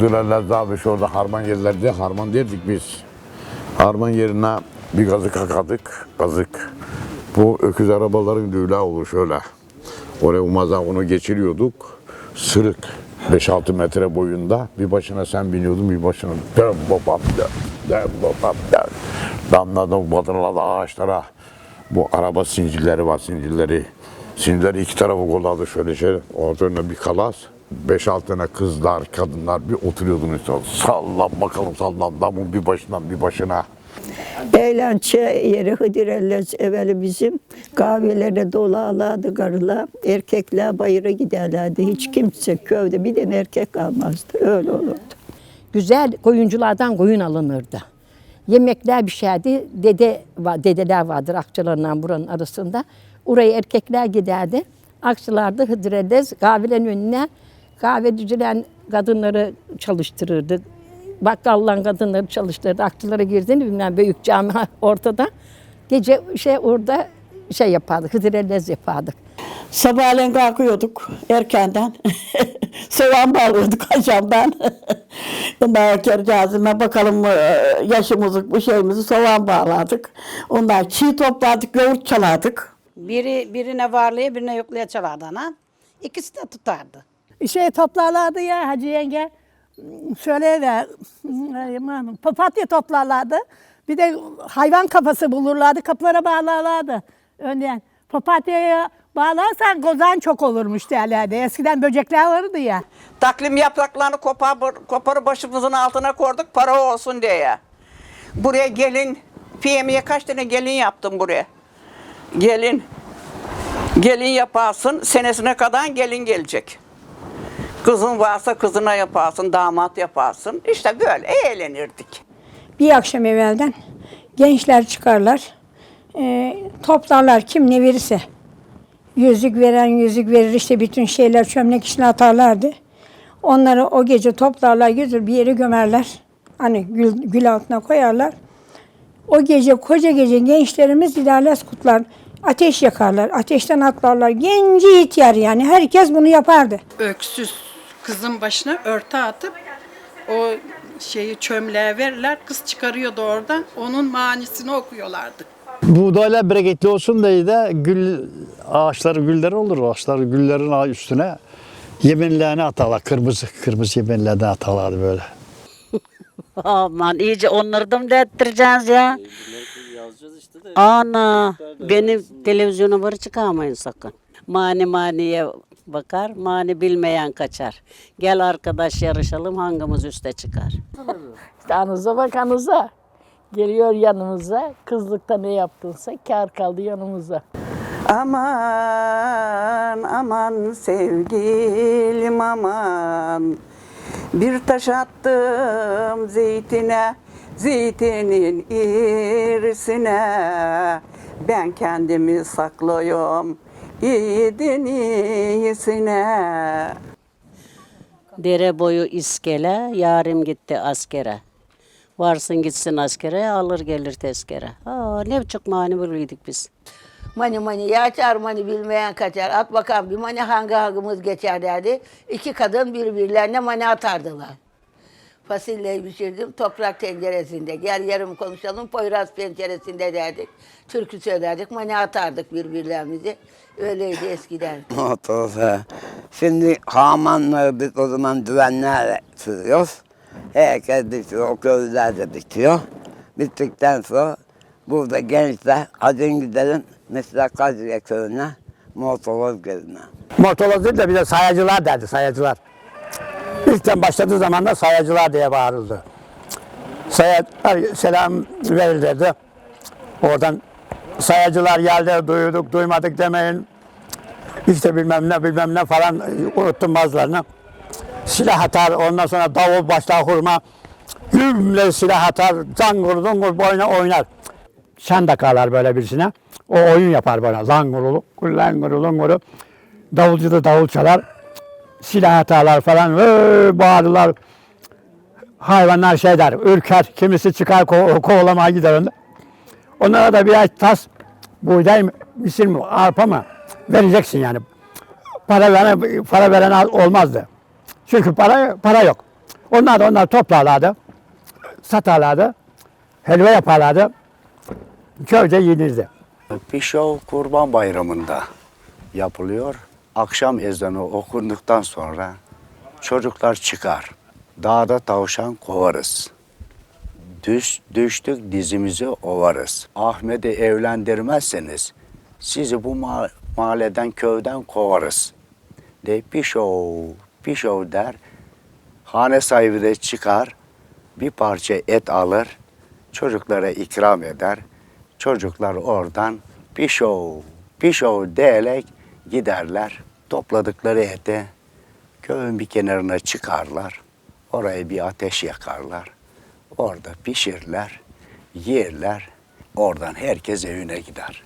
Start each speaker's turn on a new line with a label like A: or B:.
A: Kudulerler abi şurada harman yerlerde harman derdik biz. Harman yerine bir gazık akadık, gazık. Bu öküz arabaların düğüle olur şöyle. Oraya umaza onu geçiriyorduk. Sırık 5-6 metre boyunda. Bir başına sen biniyordun, bir başına dem babam dem, dem babam dem. Damladı, batırladı ağaçlara. Bu araba sincilleri var, sincilleri. Sincilleri iki tarafı kolladı şöyle şey. Ortada bir kalas. 5-6 tane kızlar, kadınlar bir oturuyordun üstüne. Sallan bakalım sallan damın bir başından bir başına.
B: Eğlence yeri Hıdırellez evveli bizim. Kahvelere dolarlardı karılar. Erkekler bayıra giderlerdi. Hiç kimse köyde bir tane erkek kalmazdı. Öyle olurdu.
C: güzel koyunculardan koyun alınırdı. Yemekler bir şeydi. Dede, dedeler vardır akçalarından buranın arasında. Oraya erkekler giderdi. Akçalarda hıdrellez kahvelerin önüne kahve düzülen kadınları çalıştırırdı. Bakkallan kadınları çalıştırırdı. Akçalara girdiğini bilmem büyük cami ortada. Gece şey orada şey yapardık, hıdrellez yapardık.
D: Sabahleyin kalkıyorduk erkenden. Soğan bağlıyorduk akşamdan. Ondan kercazime bakalım e, yaşımızı, bu şeyimizi soğan bağladık. Ondan çiğ topladık, yoğurt çaladık.
E: Biri birine varlıya birine yokluya çalardı ana. İkisi de tutardı.
F: Şey toplarlardı ya Hacı yenge. Şöyle aman, papatya toplarlardı. Bir de hayvan kafası bulurlardı. Kapılara bağlarlardı. Önden papatyaya bağlarsan gozan çok olurmuş derlerdi. Eskiden böcekler vardı ya.
G: Taklim yapraklarını kopar, koparıp başımızın altına koyduk para olsun diye. Buraya gelin, PM'ye kaç tane gelin yaptım buraya. Gelin, gelin yaparsın, senesine kadar gelin gelecek. Kızın varsa kızına yaparsın, damat yaparsın. İşte böyle eğlenirdik.
H: bir akşam evvelden gençler çıkarlar, e, toplarlar kim ne verirse. Yüzük veren yüzük verir işte bütün şeyler çömlek içine atarlardı. Onları o gece toplarlar götür bir yere gömerler. Hani gül, gül altına koyarlar. O gece koca gece gençlerimiz ilerles kutlar. Ateş yakarlar, ateşten atlarlar. Genci ihtiyar yani herkes bunu yapardı.
I: öksüz kızın başına örtü atıp o şeyi çömleğe verirler. Kız çıkarıyordu oradan. Onun manisini okuyorlardı.
J: Buğdaylar bereketli olsun diye de gül ağaçları güller olur. Ağaçları güllerin üstüne yeminlerini atarlar. Kırmızı kırmızı yeminlerini atarlardı böyle.
K: Aman iyice onırdım da ettireceğiz ya. Ana benim televizyona var çıkarmayın sakın. Mani maniye bakar, mani bilmeyen kaçar. Gel arkadaş yarışalım hangimiz üste çıkar.
C: İşte anıza bak anıza. Geliyor yanımıza. Kızlıkta ne yaptınsa kar kaldı yanımıza.
G: Aman aman sevgilim aman Bir taş attım zeytine Zeytinin irisine Ben kendimi saklıyorum Yiğidin iyisine
K: Dere boyu iskele, yarim gitti askere. Varsın gitsin askere, alır gelir tezkere. Aa, ne biçim mani biliydik biz.
L: Mani mani yaşar mani bilmeyen kaçar. At bakalım bir mani hangi hangımız geçer derdi. İki kadın birbirlerine mani atardılar. Fasulyeyi pişirdim toprak tenceresinde. Gel yarım konuşalım Poyraz penceresinde derdik. Türkü söylerdik mani atardık birbirlerimizi. Öyleydi eskiden.
M: Otobüse. Şimdi hamanları biz o zaman düvenlerle sürüyoruz. Herkes bitiyor, o köyler de bitiyor. Bittikten sonra burada gençler Acın gidelim mesela Kadıya köyüne, Motoloz köyüne.
J: Motoloz değil de bir de sayacılar derdi sayacılar. İlkten başladığı zaman da sayacılar diye bağırıldı. Sayacılar selam verilirdi. Oradan sayacılar geldi, duyduk, duymadık demeyin. İşte bilmem ne bilmem ne falan unuttum bazılarını. Silah atar, ondan sonra davul başlar hurma. Gümle silah atar, zangur zungur boyuna oynar. Şen takarlar böyle birisine. O oyun yapar böyle. Zangurulu, kullanguru, lunguru. Davulcu da davul çalar. Silah atarlar falan. Vıy, bağırırlar. Hayvanlar şey der, ürker. Kimisi çıkar ko kovalamaya gider onu. Onlara da birer tas buğday mı, misil mi, arpa mı vereceksin yani. Para veren, para veren olmazdı. Çünkü para para yok. Onlar da onlar toplarlardı. Satarlardı. Helva yaparlardı. Köyde yenirdi.
N: Pişov Kurban Bayramı'nda yapılıyor. Akşam ezanı okunduktan sonra çocuklar çıkar. Dağda tavşan kovarız. Düş, düştük dizimizi ovarız. Ahmet'i evlendirmezseniz sizi bu ma- mahalleden köyden kovarız. De pişov, pişov der. Hane sahibi de çıkar. Bir parça et alır. Çocuklara ikram eder. Çocuklar oradan pişov, pişov diyerek giderler. Topladıkları ete köyün bir kenarına çıkarlar. Oraya bir ateş yakarlar. Orada pişirler, yerler. Oradan herkes evine gider.